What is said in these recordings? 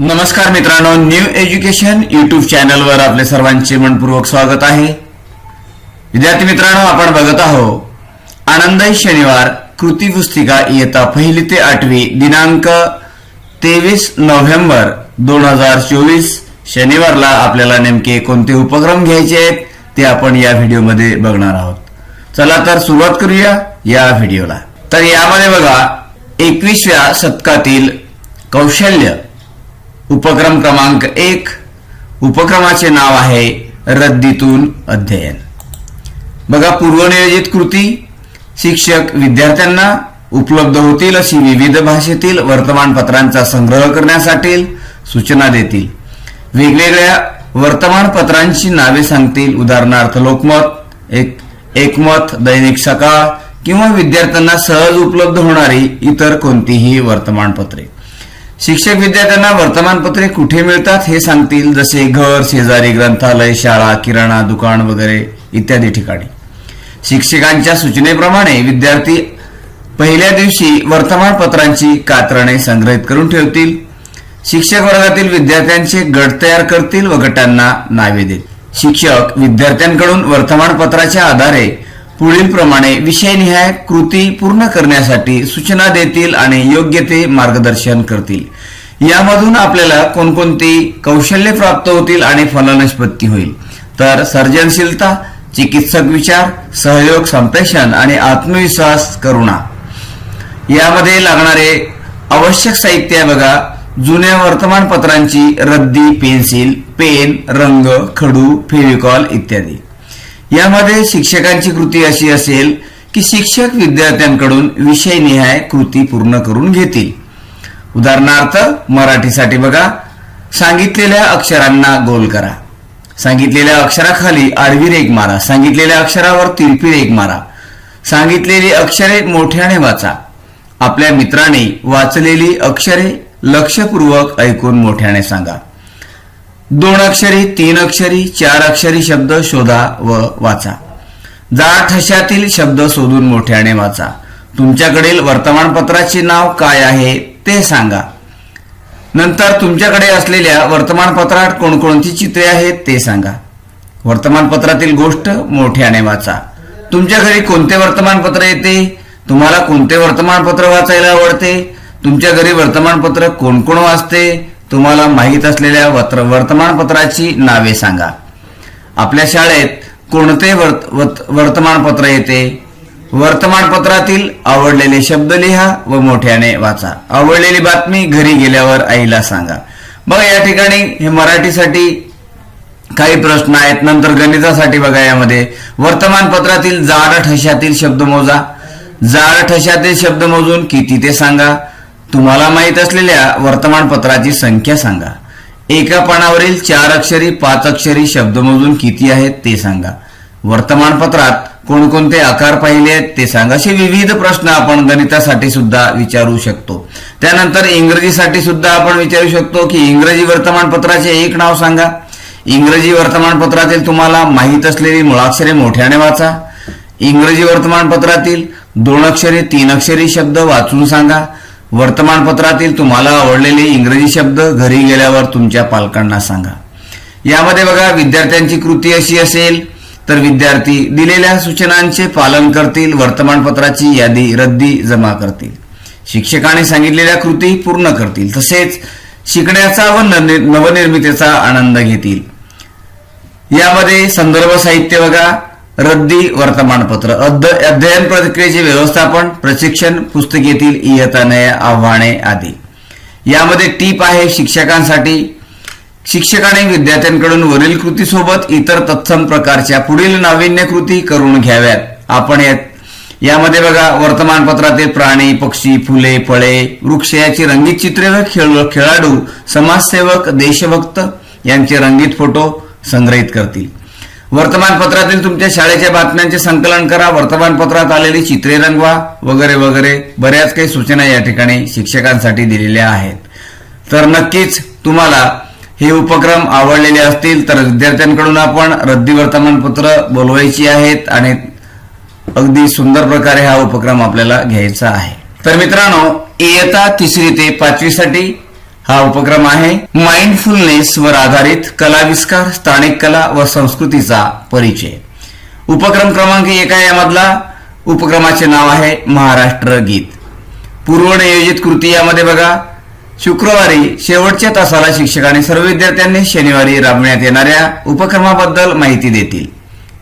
नमस्कार मित्रांनो new education YouTube चॅनलवर आपले सर्वांचे मनपूर्वक स्वागत आहे. विद्यार्थी मित्रांनो आपण बघत आहोत आनंदाई शनिवार कृती पुस्तिका इयत्ता पहिली ते आठवी दिनांक तेवीस नोव्हेंबर दोन हजार चोवीस शनिवारला आपल्याला नेमके कोणते उपक्रम घ्यायचे आहेत ते आपण या व्हिडिओमध्ये बघणार आहोत. चला तर सुरुवात करूया या व्हिडिओला. तर यामध्ये बघा एकवीसव्या शतकातील कौशल्य. उपक्रम क्रमांक एक उपक्रमाचे नाव आहे रद्दीतून अध्ययन. बघा पूर्वनियोजित कृती शिक्षक विद्यार्थ्यांना उपलब्ध होतील अशी विविध भाषेतील वर्तमानपत्रांचा संग्रह करण्यासाठी सूचना देतील. वेगवेगळ्या वर्तमानपत्रांची नावे सांगतील. उदाहरणार्थ लोकमत एक एकमत दैनिक सकाळ किंवा विद्यार्थ्यांना सहज उपलब्ध होणारी इतर कोणतीही वर्तमानपत्रे. शिक्षक विद्यार्थ्यांना वर्तमानपत्रे कुठे मिळतात हे सांगतील जसे घर शेजारी ग्रंथालय शाळा किराणा दुकान वगैरे इत्यादी ठिकाणी. शिक्षकांच्या सूचनेप्रमाणे विद्यार्थी पहिल्या दिवशी वर्तमानपत्रांची कात्रणे संग्रहित करून ठेवतील. शिक्षक वर्गातील विद्यार्थ्यांचे गट तयार करतील व गटांना नावे देतील. शिक्षक विद्यार्थ्यांकडून वर्तमानपत्राच्या आधारे पुढील प्रमाणे विषयनिहाय कृती पूर्ण करण्यासाठी सूचना देतील आणि योग्य ते मार्गदर्शन करतील. यामधून आपल्याला कोणकोणती कौशल्य प्राप्त होतील आणि फलनिष्पत्ती होईल? तर सर्जनशीलता चिकित्सक विचार सहयोग संप्रेषण आणि आत्मविश्वास करुणा. यामध्ये लागणारे आवश्यक साहित्य आहे बघा. जुन्या वर्तमानपत्रांची रद्दी पेन्सिल पेन रंग खडू फेविकॉल इत्यादी. यामध्ये शिक्षकांची कृती अशी असेल की शिक्षक विद्यार्थ्यांकडून विषयनिहाय कृती पूर्ण करून घेतील. उदाहरणार्थ मराठीसाठी बघा सांगितलेल्या अक्षरांना गोल करा. सांगितलेल्या अक्षराखाली आडवी रेग मारा. सांगितलेल्या अक्षरावर तिरपी रेग मारा. सांगितलेली अक्षरे मोठ्याने वाचा. आपल्या मित्राने वाचलेली अक्षरे लक्षपूर्वक ऐकून मोठ्याने सांगा. दोन अक्षरी तीन अक्षरी चार अक्षरी शब्द शोधा व वाचा. जा ठशातील शब्द शोधून मोठ्याने वाचा. तुमच्याकडील वर्तमानपत्राचे नाव काय आहे ते सांगा. नंतर तुमच्याकडे असलेल्या वर्तमानपत्रात कोणकोणती चित्रे आहेत ते सांगा. वर्तमानपत्रातील गोष्ट मोठ्याने वाचा. तुमच्या घरी कोणते वर्तमानपत्र येते? तुम्हाला कोणते वर्तमानपत्र वाचायला आवडते? तुमच्या घरी वर्तमानपत्र कोण कोण वाचते? तुम्हाला माहीत असलेल्या वत्र- वर्तमानपत्राची नावे सांगा. आपल्या शाळेत कोणते वर्त- वत- वर्तमानपत्र येते? वर्तमानपत्रातील आवडलेले शब्द लिहा व मोठ्याने वाचा. आवडलेली बातमी घरी गेल्यावर आईला सांगा. बघा या ठिकाणी हे मराठीसाठी काही प्रश्न आहेत. नंतर गणितासाठी बघा यामध्ये. वर्तमानपत्रातील जाड ठशातील शब्द मोजा. जाड ठशातील शब्द मोजून किती ते सांगा. तुम्हाला माहीत असलेल्या वर्तमानपत्राची संख्या सांगा. एका पानावरील चार अक्षरी पाच अक्षरी शब्द मोजून किती आहेत ते सांगा. वर्तमानपत्रात कोणकोणते आकार पाहिले आहेत ते सांगा. असे विविध प्रश्न आपण गणितासाठी सुद्धा विचारू शकतो. त्यानंतर इंग्रजीसाठी सुद्धा आपण विचारू शकतो की इंग्रजी वर्तमानपत्राचे एक नाव सांगा. इंग्रजी वर्तमानपत्रातील तुम्हाला माहीत असलेली मुळाक्षरे मोठ्याने वाचा. इंग्रजी वर्तमानपत्रातील दोन अक्षरी तीन अक्षरी शब्द वाचून सांगा. वर्तमानपत्रातील तुम्हाला आवडलेले इंग्रजी शब्द घरी गेल्यावर तुमच्या पालकांना सांगा. यामध्ये बघा विद्यार्थ्यांची कृती अशी असेल तर विद्यार्थी दिलेल्या सूचनांचे पालन करतील वर्तमानपत्राची यादी रद्दी जमा करतील. शिक्षकाने सांगितलेल्या कृती पूर्ण करतील तसेच शिकण्याचा व नवनिर्मितीचा आनंद घेतील. यामध्ये संदर्भ साहित्य बघा रद्दी वर्तमानपत्र. अध्ययन प्रक्रियेचे व्यवस्थापन प्रशिक्षण पुस्तकेतील इयतनय आव्हाने आदी. यामध्ये टीप आहे शिक्षकांसाठी. शिक्षकाने विद्यार्थ्यांकडून वरील कृतीसोबत इतर तत्सम प्रकारच्या पुढील नाविन्य कृती करून घ्याव्यात. आपण यामध्ये बघा वर्तमानपत्रातील प्राणी पक्षी फुले फळे वृक्ष याची रंगीत चित्रे व खेळ खेळाडू समाजसेवक देशभक्त यांचे रंगीत फोटो संग्रहित करतील. वर्तमानपत्रातील तुमच्या शाळेच्या बातम्यांचे संकलन करा. वर्तमानपत्रात आलेली चित्रे रंगवा वगैरे वगैरे. बऱ्याच काही सूचना या ठिकाणी शिक्षकांसाठी दिलेल्या आहेत. तर नक्कीच तुम्हाला हे उपक्रम आवडलेले असतील तर विद्यार्थ्यांकडून आपण रद्दी वर्तमानपत्र बोलवायची आहेत आणि अगदी सुंदर प्रकारे हा उपक्रम आपल्याला घ्यायचा आहे. तर मित्रांनो इयता तिसरी ते पाचवीसाठी हा उपक्रम आहे माइंडफुलनेस वर आधारित कलाविष्कार स्थानिक कला व संस्कृतीचा परिचय. उपक्रम क्रमांक एक आहे यामधला. उपक्रमाचे नाव आहे महाराष्ट्र गीत. पूर्वनियोजित कृती यामध्ये बघा. शुक्रवारी शेवटच्या तासाला शिक्षकांनी सर्व विद्यार्थ्यांनी शनिवारी राबविण्यात येणाऱ्या उपक्रमाबद्दल माहिती देतील.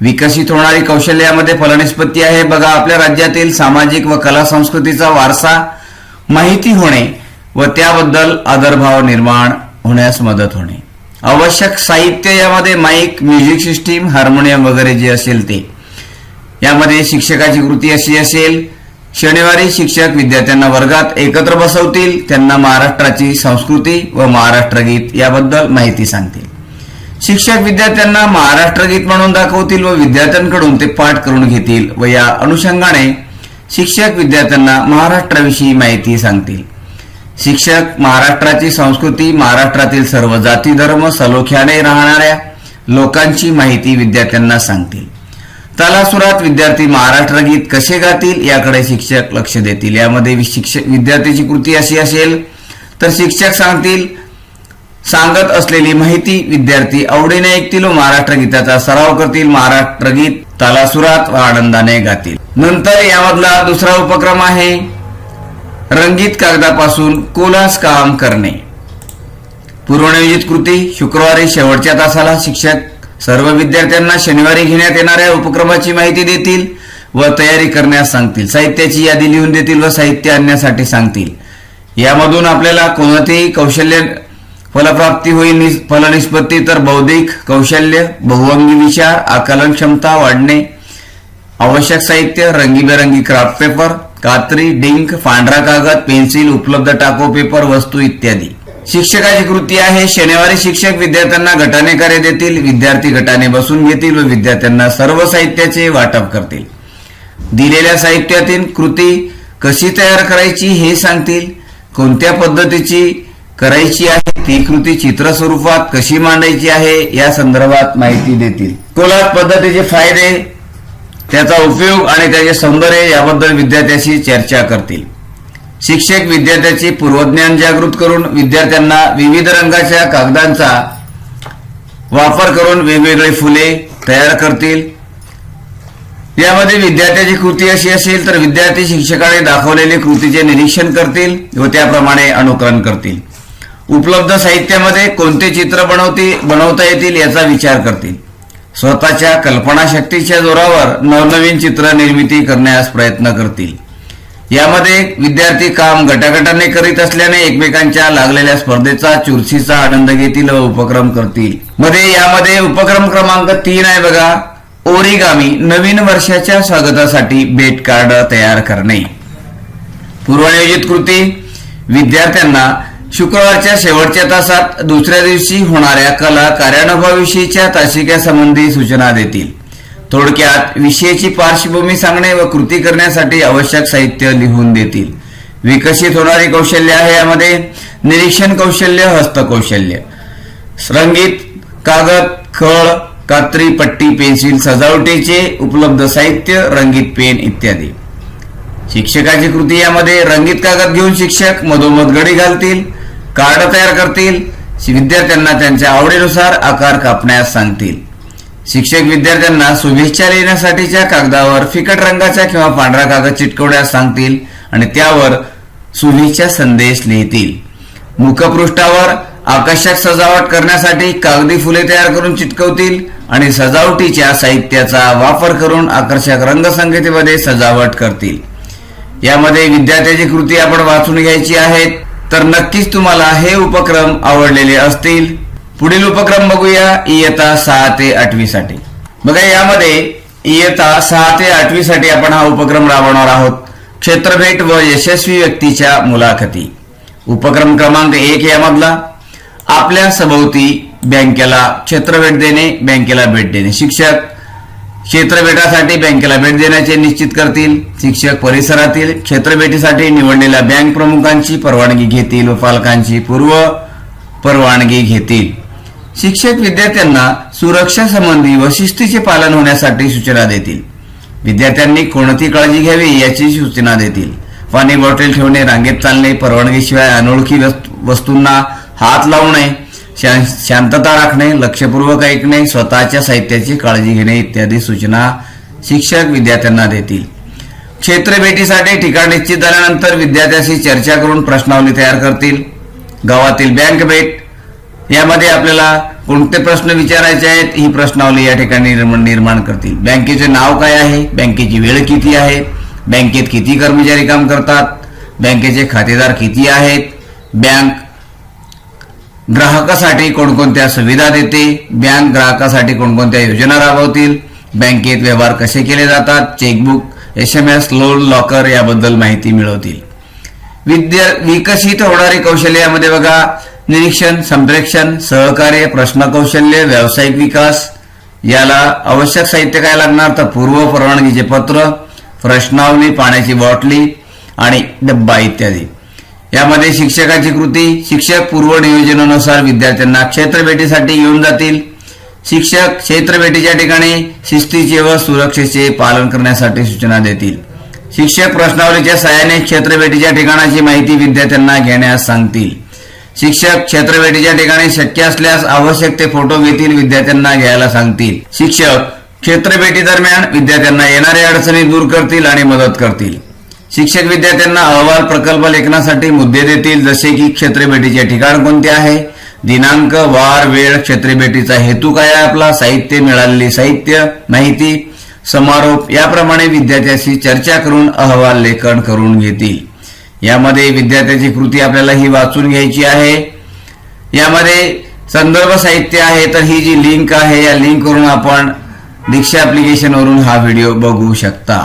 विकसित होणारी कौशल्य यामध्ये फलनिष्पत्ती आहे. बघा आपल्या राज्यातील सामाजिक व कला संस्कृतीचा वारसा माहिती होणे व त्याबद्दल आदरभाव निर्माण होण्यास मदत होणे. आवश्यक साहित्य यामध्ये माईक म्युझिक सिस्टीम हार्मोनियम वगैरे जे असेल ते. यामध्ये शिक्षकाची कृती अशी असेल शनिवारी शिक्षक विद्यार्थ्यांना वर्गात एकत्र बसवतील त्यांना महाराष्ट्राची संस्कृती व महाराष्ट्र गीत याबद्दल माहिती सांगतील. शिक्षक विद्यार्थ्यांना महाराष्ट्र गीत म्हणून दाखवतील व विद्यार्थ्यांकडून ते पाठ करून घेतील व या अनुषंगाने शिक्षक विद्यार्थ्यांना महाराष्ट्राविषयी माहिती सांगतील. शिक्षक महाराष्ट्राची संस्कृती महाराष्ट्रातील सर्व जाती धर्म सलोख्याने राहणाऱ्या लोकांची माहिती विद्यार्थ्यांना सांगतील. तालासुरात विद्यार्थी महाराष्ट्र गीत कसे गातील याकडे शिक्षक लक्ष देतील. यामध्ये शिक्षक विद्यार्थ्याची कृती अशी असेल तर शिक्षक सांगतील सांगत असलेली माहिती विद्यार्थी आवडीने ऐकतील व महाराष्ट्र गीताचा सराव करतील. महाराष्ट्र गीत तालासुरात व आनंदाने गातील. नंतर यामधला दुसरा उपक्रम आहे रंगीत कागदापासून कोलास काम करणे. पूर्वनियोजित कृती शुक्रवारी शेवटच्या तासाला शिक्षक सर्व विद्यार्थ्यांना शनिवारी घेण्यात येणाऱ्या उपक्रमाची माहिती देतील व तयारी करण्यास सांगतील. साहित्याची यादी लिहून देतील व साहित्य आणण्यासाठी सांगतील. यामधून आपल्याला कोणतेही कौशल्य फलप्राप्ती होईल फलनिष्पत्ती तर बौद्धिक कौशल्य बहुअंगी विचार आकलन क्षमता वाढणे आवश्यक साहित्य रंगीबेरंगी क्राफ्ट पेपर कात्री डिंक पांढरा कागद पेन्सिल उपलब्ध टाको पेपर वस्तू इत्यादी. शिक्षकाची कृती आहे शनिवारी शिक्षक विद्यार्थ्यांना गटाने कार्य देतील विद्यार्थी गटाने बसून घेतील व विद्यार्थ्यांना सर्व साहित्याचे वाटप करतील. दिलेल्या साहित्यातील कृती कशी तयार करायची हे सांगतील कोणत्या पद्धतीची करायची आहे ती कृती चित्र स्वरूपात कशी मांडायची आहे या संदर्भात माहिती देतील. कोलाज पद्धतीचे फायदे त्याचा उपयोग आणि त्याचे सौंदर्य याबद्दल विद्यार्थ्याशी चर्चा करतील. शिक्षक विद्यार्थ्याचे पूर्वज्ञान जागृत करून विद्यार्थ्यांना विविध रंगाच्या कागदांचा वापर करून वेगवेगळे फुले तयार करतील. यामध्ये विद्यार्थ्याची कृती अशी असेल तर विद्यार्थी शिक्षकाने दाखवलेली कृतीचे निरीक्षण करतील व त्याप्रमाणे अनुकरण करतील. उपलब्ध साहित्यामध्ये कोणते चित्र बनवते बनवता येतील याचा विचार करतील. स्वतःच्या कल्पनाशक्तीच्या जोरावर नवनवीन चित्र निर्मिती करण्यास प्रयत्न करतील. यामध्ये विद्यार्थी काम गटागटाने करीत असल्याने एकमेकांच्या लागलेल्या स्पर्धेचा चुरशीचा आनंद घेतील व उपक्रम करतील. मध्ये यामध्ये उपक्रम क्रमांक तीन आहे बघा. ओरिगामी नवीन वर्षाच्या स्वागतासाठी भेट कार्ड तयार करणे. पूर्वनियोजित कृती. विद्यार्थ्यांना शुक्रवारच्या शेवटच्या तासात दुसऱ्या दिवशी होणाऱ्या कला कार्यानुभवाविषयीच्या तासिक्यासंबंधी सूचना देतील. थोडक्यात विषयाची पार्श्वभूमी सांगणे व कृती करण्यासाठी आवश्यक साहित्य लिहून देतील. विकसित होणारी कौशल्य आहे यामध्ये निरीक्षण कौशल्य हस्तकौशल्य. रंगीत कागद खळ कात्री पट्टी पेन्सिल सजावटीचे उपलब्ध साहित्य रंगीत पेन इत्यादी. शिक्षकाची कृती यामध्ये रंगीत कागद घेऊन शिक्षक मधोमध गडी घालतील. कार्ड तयार करतील विद्यार्थ्यांना त्यांच्या आवडीनुसार आकार कापण्यास सांगतील. शिक्षक विद्यार्थ्यांना शुभेच्छा लिहिण्यासाठीच्या कागदावर फिकट रंगाचा किंवा पांढरा कागद चिटकवण्यास सांगतील आणि त्यावर शुभेच्छा संदेश लिहितील. मुखपृष्ठावर आकर्षक सजावट करण्यासाठी कागदी फुले तयार करून चिटकवतील आणि सजावटीच्या साहित्याचा वापर करून आकर्षक रंगसंगीतीमध्ये सजावट करतील. यामध्ये विद्यार्थ्याची कृती आपण वाचून घ्यायची आहेत. तर नक्कीच तुम्हाला हे उपक्रम आवडलेले असतील. पुढील उपक्रम बघूया इयता सहा ते आठवी साठी. बघा यामध्ये इयता सहा ते आठवी साठी आपण हा उपक्रम राबवणार आहोत. क्षेत्रभेट व यशस्वी व्यक्तीच्या मुलाखती. उपक्रम क्रमांक एक यामधला आपल्या सभोवती बँकेला क्षेत्रभेट देणे बँकेला भेट देणे. शिक्षक क्षेत्रभेटासाठी बँकेला भेट देण्याचे निश्चित करतील. शिक्षक परिसरातील क्षेत्रभेटीसाठी निवडलेल्या बँक प्रमुखांची परवानगी घेतील व पालकांची पूर्व परवानगी घेतील. शिक्षक विद्यार्थ्यांना सुरक्षा संबंधी व शिस्तीचे पालन होण्यासाठी सूचना देतील. विद्यार्थ्यांनी कोणती काळजी घ्यावी याची सूचना देतील. पाणी बॉटल ठेवणे रांगेत चालणे परवानगीशिवाय अनोळखी वस्तूंना हात लावू नये शा- शांतता राखणे लक्षपूर्वक ऐकणे स्वतःच्या साहित्याची काळजी घेणे इत्यादी सूचना शिक्षक विद्यार्थ्यांना देतील. क्षेत्र भेटीसाठी ठिकाण निश्चित झाल्यानंतर विद्यार्थ्यांशी चर्चा करून प्रश्नावली तयार करतील. गावातील बँक भेट. यामध्ये आपल्याला कोणते प्रश्न विचारायचे आहेत ही प्रश्नावली या ठिकाणी निर्माण निर्माण करतील. बँकेचे नाव काय आहे? बँकेची वेळ किती आहे? बँकेत किती कर्मचारी काम करतात? बँकेचे खातेदार किती आहेत? बँक ग्राहकासाठी कोणकोणत्या सुविधा देते? बँक ग्राहकासाठी कोणकोणत्या योजना राबवतील? बँकेत व्यवहार कसे केले जातात? Chequebook S M S loan locker याबद्दल माहिती मिळवतील. विद्या विकसित होणारी कौशल्य यामध्ये बघा. निरीक्षण संप्रेक्षण सहकार्य प्रश्न कौशल्य व्यावसायिक विकास. याला आवश्यक साहित्य काय लागणार? तर पूर्व परवानगीचे पत्र प्रश्नावली पाण्याची बॉटली आणि डब्बा इत्यादी. यामध्ये शिक्षकाची कृती शिक्षक पूर्व नियोजनानुसार विद्यार्थ्यांना क्षेत्रभेटीसाठी येऊन जातील. शिक्षक क्षेत्रभेटीच्या ठिकाणी शिस्तीचे व सुरक्षेचे पालन करण्यासाठी सूचना देतील. शिक्षक प्रश्नावलीच्या सहाय्याने क्षेत्रभेटीच्या ठिकाणाची माहिती विद्यार्थ्यांना घेण्यास सांगतील. शिक्षक क्षेत्रभेटीच्या ठिकाणी शक्य असल्यास आवश्यक ते फोटो घेतील विद्यार्थ्यांना घ्यायला सांगतील. शिक्षक क्षेत्रभेटी दरम्यान विद्यार्थ्यांना येणाऱ्या अडचणी दूर करतील आणि मदत करतील. शिक्षक विद्यार्थ्यांना अहवाल प्रकल्प लेखनासाठी मुद्दे देतील. जसे की क्षेत्रभेटीचे ठिकाण कोणते आहे? दिनांक वार वेळ क्षेत्रभेटीचा हेतू काय आहे आपला? साहित्य मिळालेली साहित्य माहिती समारोप याप्रमाणे विद्यार्थ्याशी चर्चा करून अहवाल लेखन करून घेतील. यामध्ये विद्यार्थ्याची कृती आपल्याला ही वाचून घ्यायची आहे. यामध्ये संदर्भ साहित्य आहे तर ही जी लिंक आहे या लिंकवरून आपण दीक्षा ॲप्लिकेशनवरून हा व्हिडिओ बघू शकता.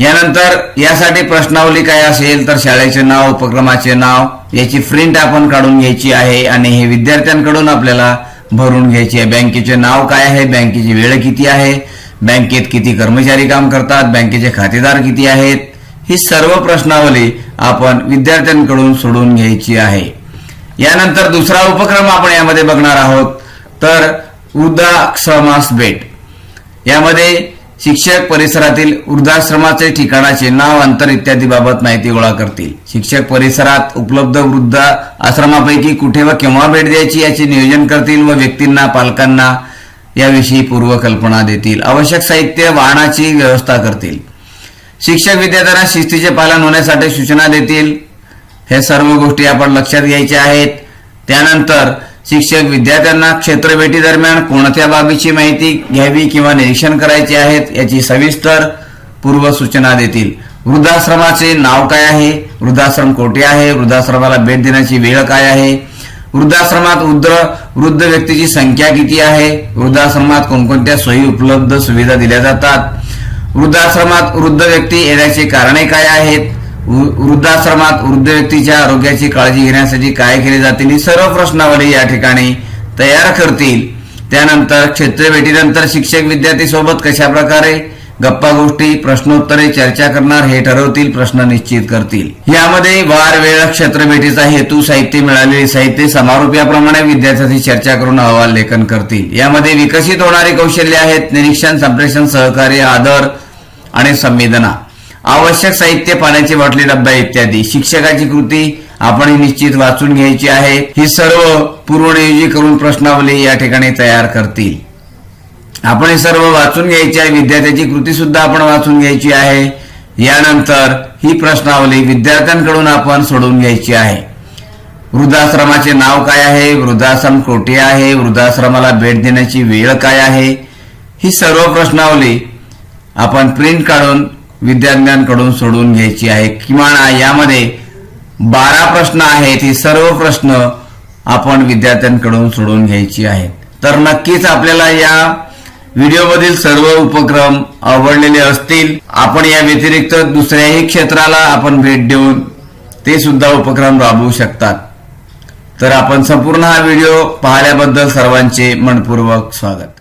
यानंतर यासाठी प्रश्नावली काय असेल तर शाळेचे नाव उपक्रमाचे नाव याची प्रिंट आपण काढून घ्यायची आहे आणि हे विद्यार्थ्यांकडून आपल्याला भरून घ्यायची आहे. बँकेचे नाव काय आहे? बँकेची वेळ किती आहे? बँकेत किती कर्मचारी काम करतात? बँकेचे खातेदार किती आहेत? ही सर्व प्रश्नावली आपण विद्यार्थ्यांकडून सोडून घ्यायची आहे. यानंतर दुसरा उपक्रम आपण यामध्ये बघणार आहोत तर उदा समास भेट यामध्ये शिक्षक परिसरातील वृद्धाश्रमाचे ठिकाणाचे नाव अंतर इत्यादी बाबत माहिती गोळा करतील. शिक्षक परिसरात उपलब्ध वृद्ध आश्रमापैकी कुठे व केव्हा भेट द्यायची याचे नियोजन करतील व व्यक्तींना पालकांना याविषयी पूर्वकल्पना देतील. आवश्यक साहित्य वाहनाची व्यवस्था करतील. शिक्षक विद्यार्थ्यांना शिस्तीचे पालन होण्यासाठी सूचना देतील. हे सर्व गोष्टी आपण लक्षात घ्यायच्या आहेत. त्यानंतर शिक्षक विद्यार्थ्यांना क्षेत्रभेटी दरम्यान कोणत्या बाबीची माहिती घ्यावी किंवा निरीक्षण करायचे आहेत याची सविस्तर पूर्व सूचना देतील. वृद्धाश्रमाचे नाव काय आहे? वृद्धाश्रम कोठे आहे? वृद्धाश्रमाला भेट देण्याची वेळ काय आहे? वृद्धाश्रमात वृद्ध वृद्ध व्यक्तीची संख्या किती आहे? वृद्धाश्रमात कोणकोणत्या सोयी उपलब्ध सुविधा दिल्या जातात? वृद्धाश्रमात वृद्ध व्यक्ती येण्याची कारणे काय आहेत? वृद्धाश्रमात वृद्ध व्यक्तीच्या आरोग्याची काळजी घेण्यासाठी काय केले जातील ही सर्व प्रश्नावली या ठिकाणी तयार करतील. त्यानंतर क्षेत्रभेटीनंतर शिक्षक विद्यार्थी सोबत कशा प्रकारे गप्पा गोष्टी प्रश्नोत्तरे चर्चा करणार हे ठरवतील प्रश्न निश्चित करतील. यामध्ये वार वेळ क्षेत्रभेटीचा हेतू साहित्य मिळालेले साहित्य समारोप याप्रमाणे विद्यार्थ्यांशी चर्चा करून अहवाल लेखन करतील. यामध्ये विकसित होणारी कौशल्य आहेत निरीक्षण संप्रेषण सहकार्य आदर आणि संवेदना. आवश्यक साहित्य पाण्याची बाटली डब्बा इत्यादी. शिक्षकाची कृती आपण निश्चित वाचून घ्यायची आहे. ही सर्व पूर्वनियोजी करून प्रश्नावली या ठिकाणी तयार करतील. आपण हे सर्व वाचून घ्यायची आहे. विद्यार्थ्याची कृती सुद्धा आपण वाचून घ्यायची आहे. यानंतर ही प्रश्नावली विद्यार्थ्यांकडून आपण सोडून घ्यायची आहे. वृद्धाश्रमाचे नाव काय आहे? वृद्धाश्रम कोठे आहे? वृद्धाश्रमाला भेट देण्याची वेळ काय आहे? ही सर्व प्रश्नावली आपण प्रिंट काढून विद्यार्थ्यांकडून सोडून घ्यायची आहे. किमान यामध्ये बारा प्रश्न आहेत ही सर्व प्रश्न आपण विद्यार्थ्यांकडून सोडून घ्यायची आहेत. तर नक्कीच आपल्याला या व्हिडिओमधील सर्व उपक्रम आवडलेले असतील. आपण या व्यतिरिक्त दुसऱ्याही क्षेत्राला आपण भेट देऊन ते सुद्धा उपक्रम राबवू शकतात. तर आपण संपूर्ण हा व्हिडिओ पाहिल्याबद्दल सर्वांचे मनपूर्वक स्वागत.